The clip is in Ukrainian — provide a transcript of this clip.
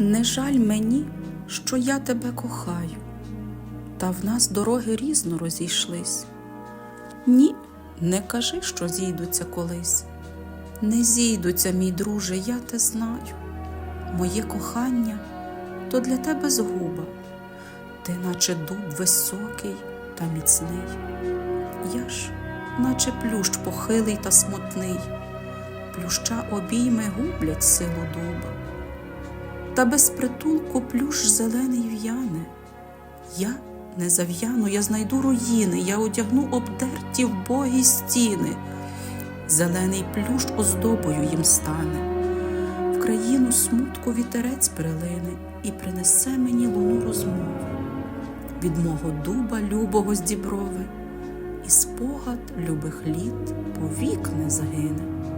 Не жаль мені, що я тебе кохаю, та в нас дороги різно розійшлись. Ні, не кажи, що зійдуться колись. Не зійдуться, мій друже, я те знаю. Моє кохання то для тебе згуба, ти, наче дуб високий та міцний. Я ж, наче плющ похилий та смутний, плюща обійми гублять силу дуба. Та без притулку плющ зелений в'яне. Я не зав'яну, я знайду руїни, я одягну обдерті вбогі стіни. Зелений плющ оздобою їм стане. В країну смутку вітерець прилине і принесе мені луну розмови від мого дуба любого з діброви, і спогад любих літ повік не загине.